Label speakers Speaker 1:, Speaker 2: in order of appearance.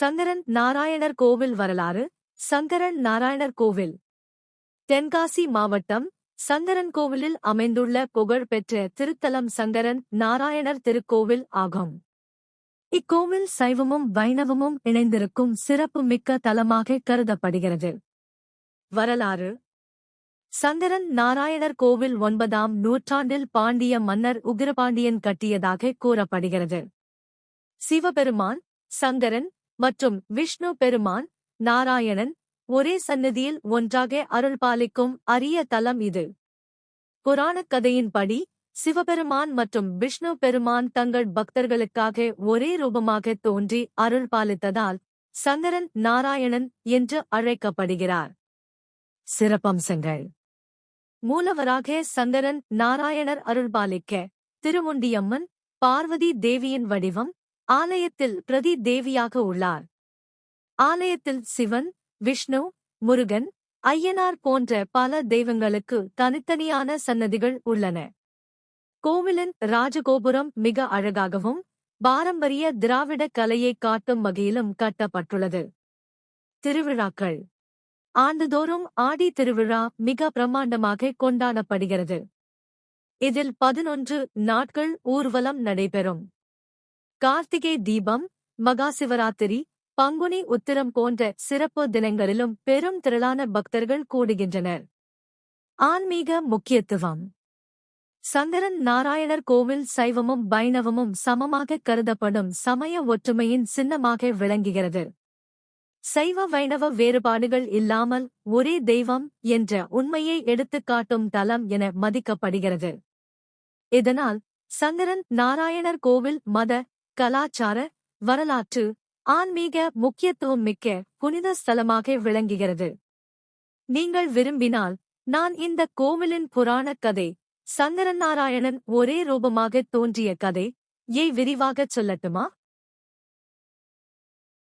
Speaker 1: சங்கரன் நாராயணர் கோவில் வரலாறு சங்கரன் நாராயணர் கோவில். தென்காசி மாவட்டம் சங்கரன் கோவிலில் அமைந்துள்ள புகழ்பெற்ற திருத்தலம் சங்கரன் நாராயணர் திருக்கோவில் ஆகும். இக்கோவில் சைவமும் வைணவமும் இணைந்திருக்கும் சிறப்புமிக்க தலமாக கருதப்படுகிறது. வரலாறு. சங்கரன் நாராயணர் கோவில் ஒன்பதாம் நூற்றாண்டில் பாண்டிய மன்னர் உகிரபாண்டியன் கட்டியதாக கூறப்படுகிறது. சிவபெருமான் சங்கரன் மற்றும் விஷ்ணு பெருமான் நாராயணன் ஒரே சந்நிதியில் ஒன்றாக அருள்பாலிக்கும் அரிய தலம் இது. புராணக் கதையின்படி சிவபெருமான் மற்றும் விஷ்ணு பெருமான் தங்கள் பக்தர்களுக்காக ஒரே ரூபமாக தோன்றி அருள்பாலித்ததால் சங்கரன் நாராயணன் என்று அழைக்கப்படுகிறார். சிறப்பம்சங்கள். மூலவராக சங்கரன் நாராயணர் அருள்பாலிக்க திருமுண்டியம்மன் பார்வதி தேவியின் வடிவம் ஆலயத்தில் பிரதி தேவியாக உள்ளார். ஆலயத்தில் சிவன் விஷ்ணு முருகன் ஐயனார் போன்ற பல தெய்வங்களுக்கு தனித்தனியான சன்னதிகள் உள்ளன. கோவிலின் ராஜகோபுரம் மிக அழகாகவும் பாரம்பரிய திராவிட கலையை காட்டும் வகையிலும் கட்டப்பட்டுள்ளது. திருவிழாக்கள். ஆண்டுதோறும் ஆடி திருவிழா மிக பிரமாண்டமாக கொண்டாடப்படுகிறது. இதில் பதினொன்று நாட்கள் ஊர்வலம் நடைபெறும். கார்த்திகை தீபம் மகாசிவராத்திரி பங்குனி உத்திரம் போன்ற சிறப்பு தினங்களிலும் பெரும் திரளான பக்தர்கள் கூடுகின்றனர். ஆன்மீக முக்கியத்துவம். சங்கரன் நாராயணர் கோவில் சைவமும் வைணவமும் சமமாக கருதப்படும் சமய ஒற்றுமையின் சின்னமாக விளங்குகிறது. சைவ வைணவ வேறுபாடுகள் இல்லாமல் ஒரே தெய்வம் என்ற உண்மையை எடுத்துக்காட்டும் தலம் என மதிக்கப்படுகிறது. இதனால் சங்கரன் நாராயணர் கோவில் மத கலாச்சார வரலாற்று ஆன்மீக முக்கியத்துவம் மிக்க புனித ஸ்தலமாக விளங்குகிறது. நீங்கள் விரும்பினால் நான் இந்த கோவிலின் புராணக் கதை சங்கரநாராயணன் ஒரே ரூபமாக தோன்றிய கதை ஏய் விரிவாகச் சொல்லட்டுமா?